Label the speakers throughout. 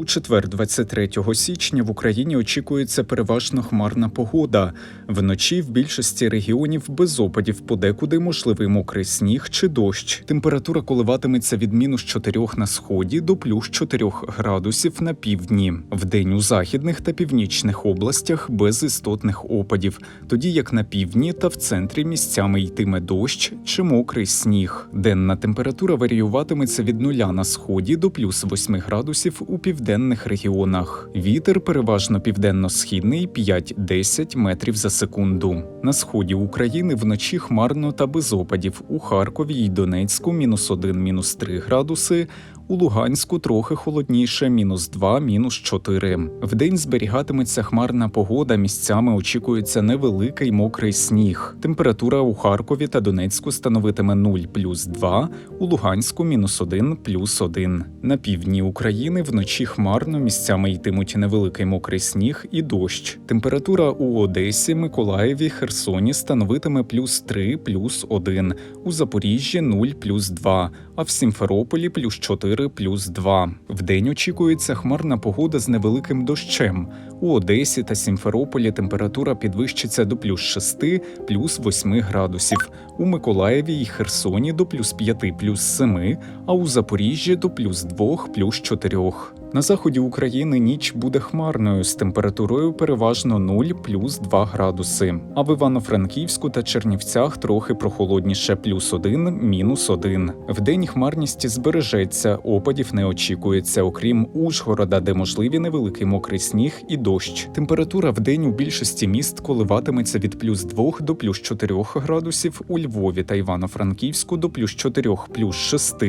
Speaker 1: У четвер, 23 січня, в Україні очікується переважно хмарна погода. Вночі в більшості регіонів без опадів, подекуди можливий мокрий сніг чи дощ. Температура коливатиметься від мінус 4 на сході до плюс 4 градусів на півдні. Вдень у західних та північних областях без істотних опадів, тоді як на півдні та в центрі місцями йтиме дощ чи мокрий сніг. Денна температура варіюватиметься від нуля на сході до плюс 8 градусів у південних регіонах. Вітер переважно південно-східний 5-10 метрів за секунду. На сході України вночі хмарно та без опадів. У Харкові й Донецьку мінус 1, мінус 3 градуси. У Луганську трохи холодніше мінус 2, мінус 4. Вдень зберігатиметься хмарна погода. Місцями очікується невеликий мокрий сніг. Температура у Харкові та Донецьку становитиме 0 плюс 2, у Луганську мінус 1 плюс 1. На півдні України вночі хмарно місцями йтимуть невеликий мокрий сніг і дощ. Температура у Одесі, Миколаєві, Херсоні становитиме плюс 3 плюс 1, у Запоріжжі 0 плюс 2, а в Сімферополі плюс 4 плюс 2. Вдень очікується хмарна погода з невеликим дощем. У Одесі та Сімферополі температура підвищиться до плюс 6 плюс 8 градусів, у Миколаєві й Херсоні до плюс 5 плюс 7, а у Запоріжжі до плюс 2 плюс 4. На заході України ніч буде хмарною з температурою переважно 0 плюс 2 градуси. А в Івано-Франківську та Чернівцях трохи прохолодніше плюс 1, мінус 1. Вдень хмарність збережеться, опадів не очікується, окрім Ужгорода, де можливі невеликий мокрий сніг і дощ. Температура вдень у більшості міст коливатиметься від плюс 2 до плюс 4 градусів, у Львові та Івано-Франківську до плюс 4 плюс 6,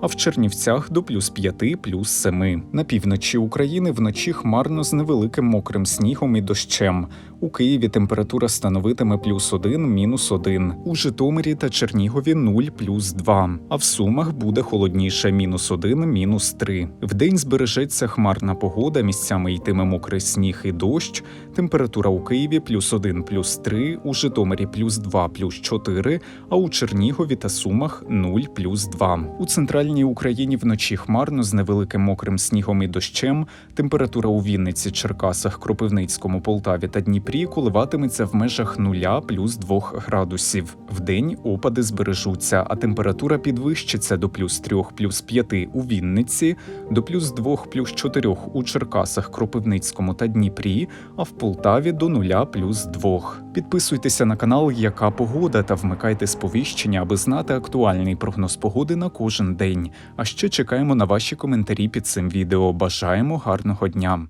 Speaker 1: а в Чернівцях до плюс 5 плюс 7. На півночі України вночі хмарно з невеликим мокрим снігом і дощем. У Києві температура становитиме плюс 1, мінус 1. У Житомирі та Чернігові 0 плюс 2. А в Сумах буде холодніше мінус 1, мінус 3. Вдень збережеться хмарна погода, місцями йтиме мокрий сніг і дощ. Температура у Києві плюс 1, плюс 3, у Житомирі плюс 2, плюс 4, а у Чернігові та Сумах 0 плюс 2. У центральній Україні вночі хмарно з невеликим мокрим снігом і дощем. Температура у Вінниці, Черкасах, Кропивницькому, Полтаві та Дніпрі коливатиметься в межах 0 плюс 2 градусів. Вдень опади збережуться, а температура підвищиться до плюс 3 плюс 5 у Вінниці, до плюс 2 плюс 4 у Черкасах, Кропивницькому та Дніпрі, а в Полтаві до 0 плюс 2. Підписуйтеся на канал Яка погода та вмикайте сповіщення, аби знати актуальний прогноз погоди на кожен день. А ще чекаємо на ваші коментарі під цим відео. Бажаємо гарного дня!